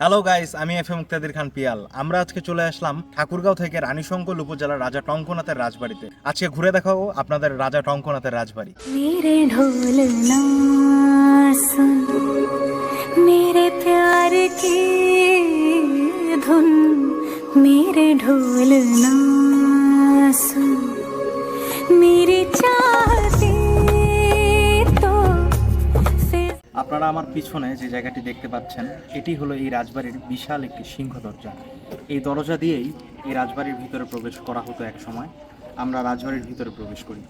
Hello guys আমি F M Muktadir Khan Piyal. আমরা আজকে চলে আসলাম ঠাকুরগাঁও থেকে রানীশঙ্কল উপজেলার রাজা টঙ্কনাথের রাজবাড়িতে। আজকে ঘুরে দেখাবো আপনাদের রাজা টঙ্কনাথের রাজবাড়ি। মেরে প্যার কি ধুন মেরে ঢোল না আপনারা আমার পিছনে যে জায়গাটি দেখতে পাচ্ছেন, এটি হলো এই রাজবাড়ির বিশাল একটি সিংহ দরজা। এই দরজা দিয়েই এই রাজবাড়ির ভিতরে প্রবেশ করা হতো এক সময়। আমরা রাজবাড়ির ভিতরে প্রবেশ করি।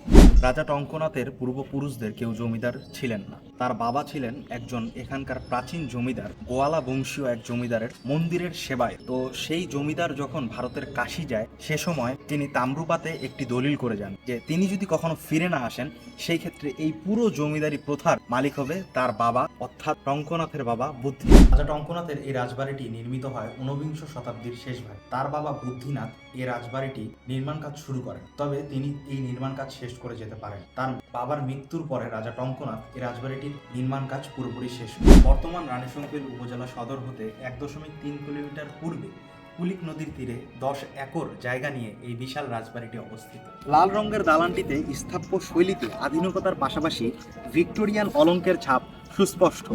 রাজা টঙ্কনাথের পূর্বপুরুষদের কেউ জমিদার ছিলেন না। তার বাবা ছিলেন একজন এখানকার প্রাচীন জমিদার, গোয়ালা বংশীয় এক জমিদারের মন্দিরের সেবায় তো সেই জমিদার যখন ভারতের কাশি যায়, সে সময় তিনি তাম্রুপাতে একটি দলিল করে যান যে তিনি যদি কখনো ফিরে না আসেন, সেই ক্ষেত্রে এই পুরো জমিদারি প্রথার মালিক হবে তার বাবা, অর্থাৎ টঙ্কনাথের বাবা বুদ্ধি। রাজা টঙ্কনাথের এই রাজবাড়িটি নির্মিত হয় ঊনবিংশ শতাব্দীর শেষ ভাগে। তার বাবা বুদ্ধিনাথ এই রাজবাড়িটি নির্মাণ কাজ শুরু করেন। তবে তিনি এই নির্মাণ কাজ শেষ করে যেতে পারেন। তার বাবার মৃত্যুর পরে রাজা টঙ্কনাথ এই রাজবাড়িটির নির্মাণ কাজ পুরোপুরি শেষ। বর্তমান রানীশঙ্কল উপজেলা সদর হতে এক দশমিক তিন কিলোমিটার পূর্বে কুলিক নদীর তীরে দশ একর জায়গা নিয়ে এই বিশাল রাজবাড়িটি অবস্থিত। লাল রঙের দালানটিতে স্থাপ্য শৈলীতে আধুনিকতার পাশাপাশি ভিক্টোরিয়ান অলঙ্কের ছাপ সুস্পষ্ট।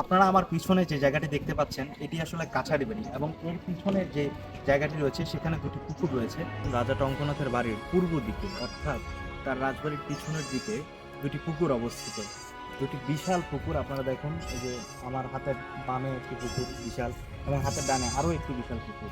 আপনারা আমার পিছনে যে জায়গাটি দেখতে পাচ্ছেন, এটি আসলে কাছারি বাড়ি এবং এর পিছনে যে জায়গাটি রয়েছে, সেখানে দুটি পুকুর রয়েছে। রাজা টঙ্কনাথের বাড়ির পূর্ব দিকে, অর্থাৎ তার রাজবাড়ির পিছনের দিকে দুটি পুকুর অবস্থিত। দুটি বিশাল পুকুর আপনারা দেখুন, এই যে আমার হাতের বামে একটি পুকুর বিশাল এবং হাতের ডানে আরও একটি বিশাল পুকুর।